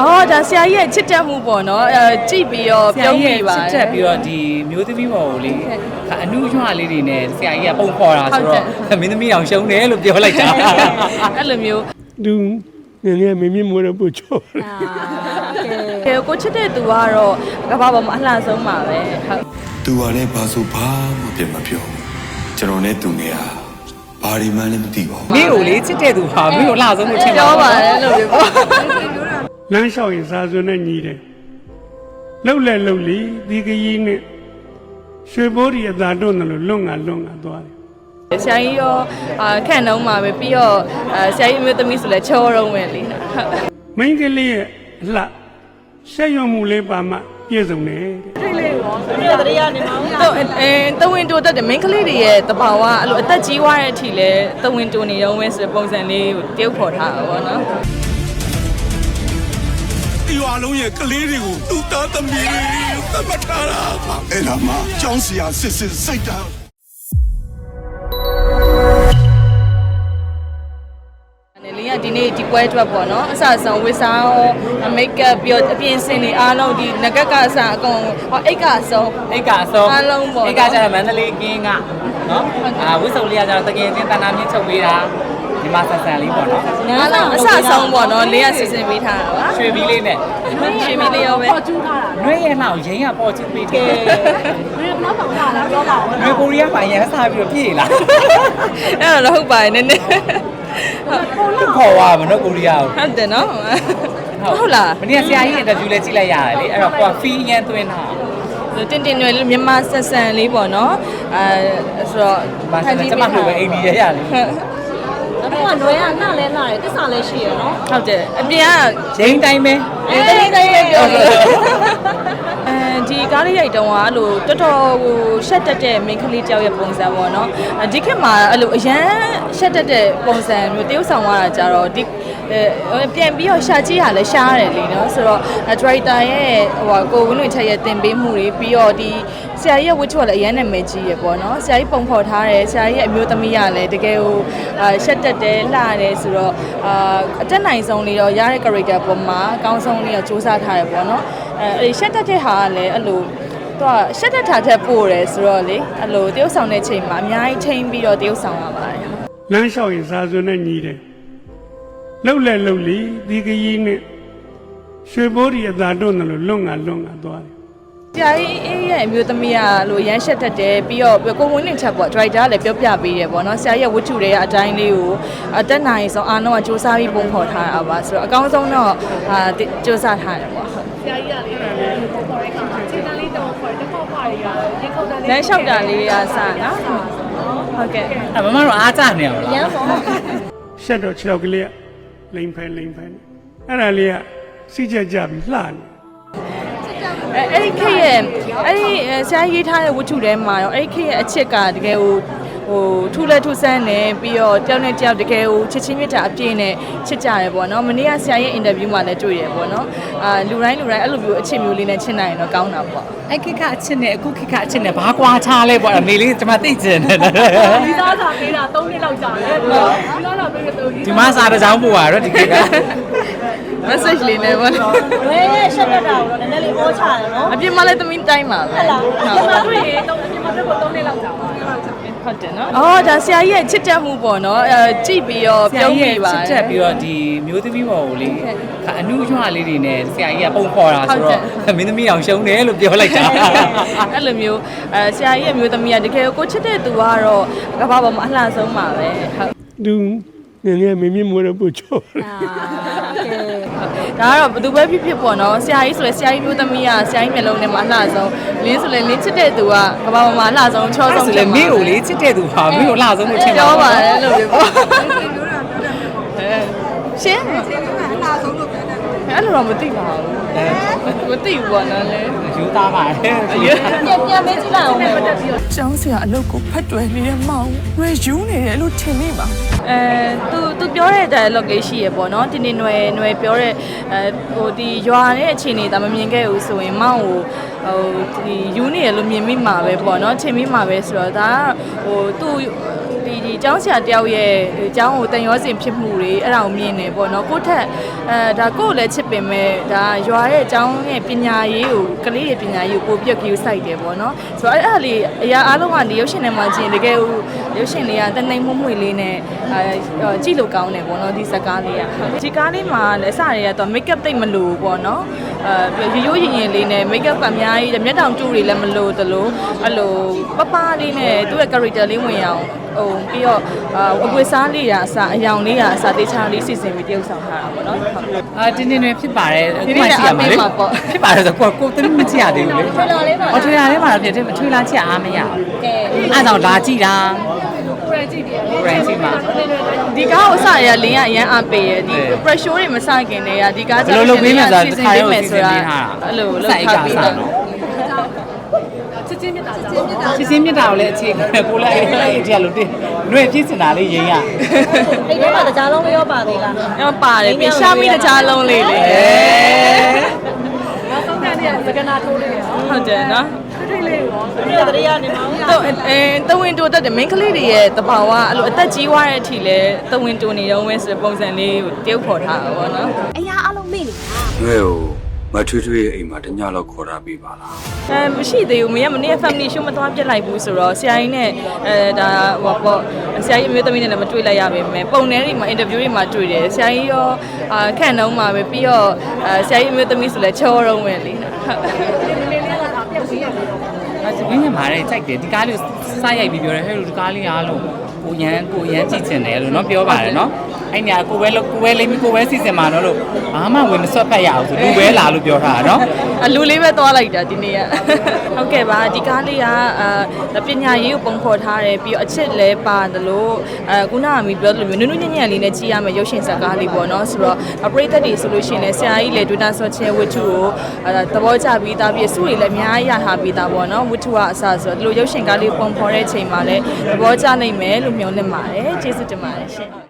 အော်ဒါဆရာကြီးရဲ့ချစ်တက်မှုပေါ့နော်အဲကြည့်ပြီးတော့ဆရာပြုံးကြီးမိရဲ့ပါချစ်ချက်ပြီးတော့ဒီမျိုးသမီးပေါ်ကိုလေအနုရွှလေးတွေနဲ့ဆရာကြီးကပုံခေါ်တာဆိုတော့မင်းသမီးအောင်ရှုံးတယ်လို့ပြောလိုက်တာအဲ့လိုမျိုးသူငယ်ငယ်မင်းမင်းမိုးတော့ပို့ချောကဲကိုချစ်တဲ့သူကတော့ကမ္ဘာပေါ်မှာအလှဆုံးပါပဲဟုတ်သူကလည်းဘာဆိုဘာမှပြန်မပြောဘူးကျွန်တော်နဲ့သူငယ်ဟာဘာဒီမှန်းလည်းမသိပါဘူးမင်းကိုလေချစ်တဲ့သူဟာမင်းကိုလှဆုံးလို့ထင်ပါပြောပါတယ်လို့ပြောပေါ့ လမ်းလျှောက်ရင်စာစွန်းနဲ့ညီတယ်လှုပ်လဲလှုပ်လီဒီကကြီးနဲ့ရွှေဘိုးဒီအသာတွန်းတယ်လို့လွတ်ငါလွတ်ငါသွားတယ်ဆရာကြီးရောအာခန့်တော့မှာပဲပြီးတော့အဲဆရာကြီးမျိုးသမီးဆိုလဲချောတော့မယ်လေဟုတ်မိန်းကလေးရဲ့အလှဆက်ရွံမှုလေးပါမှပြည့်စုံတယ်တဲ့တော့အဲတဝင်းတိုတက်တယ်မိန်းကလေးတွေရဲ့တဘာဝအဲ့လိုအသက်ကြီးသွားတဲ့အထိလဲတဝင်းတိုနေတော့ဝဲဆိုတဲ့ပုံစံလေးကိုတရုပ်ဖော်ထားတာပေါ့နော် ဒီရွာလုံးရဲ့ကလေးတွေကိုသူ့သားသမီးတွေသတ်မှတ်ထားတာအဲ့ဒါမှကျောင်းဆရာစစ်စစ်စိတ်တာနေလင်းကဒီနေ့ဒီပွဲအတွက်ပေါ့နော်အစအဆုံးဝစ်စားရောမိတ်ကပ်ပြီးတော့အပြင်စင်တွေအားလုံးဒီငကက်ကအစအကုန်ဟောအိတ်ကအဆုံးအိတ်ကအဆုံးအားလုံးပေါ့အိတ်ကကျတော့မန္တလေးကင်းကနော်အာဝိစုံလေးကကျတော့တကယ်ချင်းတဏ္ဍာမြင့်ချုပ်ပေးတာ ဒီမှာဆက်ဆန်လေးပေါ့နော်အားလုံးအစအဆုံးပေါ့နော်လေးကစီစဉ်ပေးထားတာပါရွှေဘီလေးနဲ့ရွှေမီလေးရောပဲနှွေးရဲ့နောက်ရင်းကပေါ်ချူပေးတယ်ဘယ်တော့မှလာလားပြောပါဦးနှွေးကိုရီးယားပိုင်းရမ်းစားပြီးတော့ပြည်လာအဲ့တော့ဟုတ်ပါတယ်နည်းနည်းသူခေါ်သွားမနော်ကိုရီးယားကိုဟုတ်တယ်နော်ဟုတ်လားမနေ့ကဆရာကြီးအင်တာဗျူးလေးကြည့်လိုက်ရတယ်လေအဲ့တော့ကိုကဖီးရန်သွင်းတာတင်တင်ရွယ်လေးမြန်မာဆက်ဆန်လေးပေါ့နော်အဲဆိုတော့ဘာဆက်ကျမတို့ပဲအိန္ဒိယရလေ အခုကနွယ်ကနှလဲနှတယ်တစ္ဆာလည်းရှိရနော်ဟုတ်တယ်အပြင်ကရင်းတိုင်းပဲ အဲတနေ့တိုင်းပြောလို့အဲ ဒီကားလေးရိုက်တုံးကအဲ့လိုတော်တော်ဟိုရှက်တက်တဲ့မိန်းကလေးတယောက်ရဲ့ပုံစံပေါ့နော်ဒီခေတ်မှာအဲ့လိုအရန်ရှက်တက်တဲ့ပုံစံမျိုးတရုပ်ဆောင်ရတာကြတော့ဒီအဲပြန်ပြီးတော့ရှာကြည့်ရလဲရှားရတယ်လीနော်ဆိုတော့ဒရိုက်တာရဲ့ဟိုကိုဝင်းလွင်ချက်ရဲ့တင်ပေးမှုတွေပြီးတော့ဒီဆရာကြီးရဲ့ဝတ္ထုကလည်းအရန်နာမည်ကြီးရပေါ့နော်ဆရာကြီးပုံဖော်ထားတယ်ဆရာကြီးရဲ့အမျိုးသမီးကလည်းတကယ်ဟိုအာရှက်တက်တယ်လှတယ်ဆိုတော့အာအတက်နိုင်ဆုံးလေးတော့ရတဲ့ character ပုံမှာအကောင်းဆုံးလေးတော့စူးစမ်းထားတယ်ပေါ့နော် အဲအဲ့ဒီရှက်တက်တဲ့ဟာကလည်းအဲ့လိုသူကရှက်တက်တာထက်ပို့တယ်ဆိုတော့လေအဲ့လိုတရုပ်ဆောင်တဲ့ချိန်မှာအများကြီးချိန်ပြီးတော့တရုပ်ဆောင်ရပါတယ်လမ်းလျှောက်ရင်စာစွန်းနဲ့ညီတယ်လှုပ်လဲလှုပ်လီဒီကကြီးနဲ့ရွှေဘိုးဒီအသာတွန်းတယ်လို့လွတ်ငါလွတ်ငါသွားတယ် ဆရာကြီးအေးရဲ့အမျိုးသမီးကလို့ရမ်းရှက်တတ်တယ်ပြီးတော့ကိုဝင်းလင်ချက်ပေါ့ဒရိုက်တာကလည်းပြောပြပေးတယ်ပေါ့နော်ဆရာကြီးရဲ့ဝတ္ထုတွေကအတိုင်းလေးကိုအတက်နိုင်ဆုံးအားလုံးကစူးစမ်းပြီးပုံဖော်ထားတာပါဆိုတော့အကောင်းဆုံးတော့အာစူးစမ်းထားတယ်ပေါ့ဟုတ်ဆရာကြီးကလေးတယ်ပုံပေါ်တဲ့အခါမှာခြေတန်းလေးတော့ခေါ်တယ်တစ်ခေါက်ပါရီကရေခုတ်တန်းလေးလမ်းလျှောက်တာလေးတွေကစနော်ဟုတ်ကဲ့အမမတို့အားကြနေအောင်ရလားမ်းပေါ့ရှက်တော့ခြေထောက်ကလေးကလိမ်ဖဲလိမ်ဖဲနဲ့အဲ့ဒါလေးကစီးချက်ကြပြီးလှနေ အဲအဲ့ဒီခေတ်ရဲ့အဲ့ဒီအဲဆရာကြီးရေးထားတဲ့ဝတ္ထုထဲမှာရောအဲ့ဒီခေတ်ရဲ့အချစ်ကတကယ်ဟိုဟိုထူးလဲထူးဆန်းနေပြီးတော့တယောက်နဲ့တယောက်တကယ်ဟိုချစ်ချင်းမြတ်တာအပြည့်နဲ့ချစ်ကြရပေါ့နော်မနေ့ကဆရာရဲ့အင်တာဗျူးမှာလည်းတွေ့ရပေါ့နော်အာလူတိုင်းလူတိုင်းအဲ့လိုမျိုးအချစ်မျိုးလေးနဲ့ချစ်နိုင်ရင်တော့ကောင်းတာပေါ့အဲ့ခိကအချစ်နဲ့အခုခိကအချစ်နဲ့ဘာကွာခြားလဲပေါ့အမေလေးကျွန်မသိကျင်တယ်ဒီသားစာပေးတာ3နှစ်လောက်ကြာတယ်ဒီသားစာပေးတဲ့3ဒီမှာစားတဲ့ကြောင်းပို့ရတော့ဒီခိက message လေးနဲ့ပေါ့နော်နွယ်ရဲ့ရှက်တက်တာကိုတော့နည်းနည်းလေးဩချတယ်နော်အပြင်မှာလည်းသမီးတိုင်းပါပဲဟုတ်လားဟုဒီတ်မှာတွေ့ရင်တော့ဒီမှာတွေ့ဖို့3နှစ်လောက်ကြာပါဟုတ်တယ်နော်အော်ဒါဆရာကြီးရဲ့ချစ်တက်မှုပေါ့နော်အဲကြည့်ပြီးတော့ဆရာပြုံးကြီးမိရဲ့ပါချစ်ချက်ပြီးတော့ဒီမျိုးသမီးပေါ်ကိုလေအနုရွှလေးတွေနဲ့ဆရာကြီးကပုံခေါ်တာဆိုတော့မင်းသမီးအောင်ရှုံးတယ်လို့ပြောလိုက်တာအဲ့လိုမျိုးအဲဆရာကြီးရဲ့မျိုးသမီးကတကယ်ကိုချစ်တဲ့သူကတော့ကမ္ဘာပေါ်မှာအလှဆုံးပါပဲဟုတ်သူ ငယ်ငယ်မင်းမင်းမိုးတော့ပို့ချောဒါကတော့ဘယ်သူပဲဖြစ်ဖြစ်ပေါ့နော်ဆရာကြီးဆိုလဲဆရာကြီးမျိုးသမီးကဆရာကြီးမျိုးလုံးထဲမှာအလှဆုံးလင်းဆိုလဲလင်းချစ်တဲ့သူကကမ္ဘာပေါ်မှာအလှဆုံးချောအဲ့ဆုံးဆိုလေမင်းကိုလေချစ်တဲ့သူဟာမင်းကိုလှဆုံးလို့ထင်ပါပြောဘူးပါတယ်လို့ပြောပေါ့ရှင်းအဲ့လိုတော့မသိပါဘူးမသိဘူးပေါ့နော်လေယူသားပါတယ်ပြန်ပြန်မေးကြည့်လိုက်အောင်မယ်ပေါ့ကျောင်းဆရာအလုပ်ကိုဖတ်တွယ်နေတဲ့မောင်ဝယ်ယူနေတယ်လို့ထင်မိပါ အဲသူသူပြောတဲ့ dialogue လေးရှိရပေါ့နော်တင်းတင်းနွယ်နွယ်ပြောတဲ့အဲဟိုဒီရွာတဲ့အခြေအနေဒါမမြင်ခဲ့ဘူးဆိုရင်မောင်ကိုဟိုဒီယူနေရလို့မြင်မိမှာပဲပေါ့နော်ချိန်မိမှာပဲဆိုတော့ဒါကဟိုသူ ဒီဒီကျောင်းဆရာတယောက်ရဲ့ကျောင်းကိုတန်ရောစင်ဖြစ်မှုတွေအဲ့ဒါကိုမြင်နေပေါ့နော်ကိုယ့်ထက်အဲဒါကိုယ့်ကိုလည်းချစ်ပင်မဲ့ဒါရွာရဲ့ကျောင်းရဲ့ပညာရေးကိုကလေးရဲ့ပညာရေးကိုပိုပြက်ကြီးစိုက်တယ်ပေါ့နော်ဆိုတော့အဲ့ဒါလေးအရာအားလုံးကဒီရုပ်ရှင်ထဲမှာကြည့်ရင်တကယ်ဟိုရုပ်ရှင်လေးကတနိုင်မှုမှုလေးနဲ့အဲကြည့်လို့ကောင်းတယ်ပေါ့နော်ဒီဇာတ်ကားလေးကဒီကားလေးမှာလည်းအစတွေကတော့ make up တိတ်မလို့ပေါ့နော်အဲရိုးရိုးရင်ရင်လေးနဲ့ make up ကအများကြီးမျက်တောင်ကျူတွေလည်းမလို့တလို့အဲ့လိုပပလေးနဲ့သူ့ရဲ့ character လေးဝင်အောင် ဟိုပြီးတော့အာအကွေစားလေးရာအစအယောင်လေးရာအစတေချာလေးစီစဉ်ပြီးတရုပ်ဆောင်ထားတာပေါ့နော်ဟုတ်အာတင်းတင်းတွေဖြစ်ပါတယ်ဒီအခုနေ့မှရှိရမှာလေအားပေးမှာပေါ့ဖြစ်ပါတယ်ဆိုကိုကိုတင်းမကြည့်ရသေးဘူးလေထွေလာလေးပါအော်ထွေလာလေးပါတော့ဖြစ်တယ်ထွေလာကြည့်အားမရဘူးကဲအဲ့တော့လာကြည့်တာကိုယ်ရကြည့်တယ်ကိုယ်တိုင်ကြည့်မှာဒီကားကိုစရလင်းကအရန်အပေးရဒီဟုတ် pressure တွေမစခင်တည်းကဒီကားဘယ်လိုလုပ်ပေးမယ်ဆိုတာစီတစ်စဉ်ခါပေးရောမယ်စီဆိုစဉ်တာပေးထားတာအဲ့လိုလုပ်ထားပြီးတော့ ချစ်ချင်းမြတ်တာကြောင့်စစ်စင်းမြတ်တာကိုလည်းအခြေခံကိုလည်းအဲ့အဲ့ဒီကလို့တင်ຫນွေပြည့်စင်တာလေးရင်းရအဲ့ဒီမှာတကြားလုံးရောပါသေးလားအဲ့ပါတယ်ပြီးရှာမိတကြားလုံးလေးလေနောက်ဆုံးကနေစကနာထိုးလေးရောဟုတ်တယ်နော်ထိတ်လေးရောဒီကတည်းကနေမှာတော့အဲတဝင်းတိုတက်တယ် main ကလေးတွေရဲ့တဘာဝအဲ့လိုအသက်ကြီးသွားတဲ့အထိလဲတဝင်းတိုနေတော့ဝင်းဆိုတဲ့ပုံစံလေးကိုတရုပ်ဖော်ထားတာပေါ့နော်အရာအလုံးမေ့နေရွဲ့ကို မထွေးထွေးရဲ့အိမ်မှာတညလောက်ခေါ်ထားပေးပါလားအဲမရှိသေးဘူးမင်းကမနေ့က family show မသွားပြစ်လိုက်ဘူးဆိုတော့ဆရာကြီးနဲ့အဲဒါဟိုပေါ့ဆရာကြီးအမျိုးသမီးနဲ့လည်းမတွေ့လိုက်ရပါမယ်ပုံထဲတွေမှာ interview တွေမှာတွေ့တယ်ဆရာကြီးရောအာခန့်တော့မှာပဲပြီးတော့အဲဆရာကြီးအမျိုးသမီးဆိုလဲချောတော့ဝင်လေဟုတ်လေးလေးကတော့ဒါပြုတ်ပြီးရတယ်အဲ့ဒီငင်းမာတယ်ကြိုက်တယ်ဒီကားလေးစားရိုက်ပြီးပြောတယ်ဟဲ့လို့ဒီကားလေးအားလုံး ကိုရန်ကိုရန်ကြည့်ချင်တယ်လို့နော်ပြောပါတယ်နော်အဲ့ညာကိုပဲကိုပဲလေးကိုပဲစီစဉ်မှာနော်လို့ဘာမှဝင်မဆွတ်ဖက်ရအောင်ဆိုလူပဲလာလို့ပြောထားတာနော်အလူလေးပဲသွားလိုက်တာဒီနေ့ကဟုတ်ကဲ့ပါဒီကားလေးကအာပညာရေးကိုပုံဖော်ထားတယ်ပြီးတော့အချစ်လဲပါတယ်လို့အဲခုနကမီပြောသလိုမျိုးနုနုညံ့ညံ့လေးနဲ့ကြည့်ရမယ်ရုပ်ရှင်ဇာတ်ကားလေးပေါ့နော်ဆိုတော့ပရိသတ်တွေဆိုလို့ရှိရင်လည်းဆရာကြီးလေဒွတာဆော့ချဲဝတ္ထုကိုအဲသဘောကျပြီးသားပြီးစုတွေလည်းအများကြီးရထားပြီးသားပေါ့နော်ဝတ္ထုကအစဆိုတော့ဒီလိုရုပ်ရှင်ကားလေးပုံဖော်တဲ့အချိန်မှာလည်းသဘောကျနိုင်မယ်လို့မျှော်လင့်ပါတယ်ကျေးဇူးတင်ပါတယ်ရှင်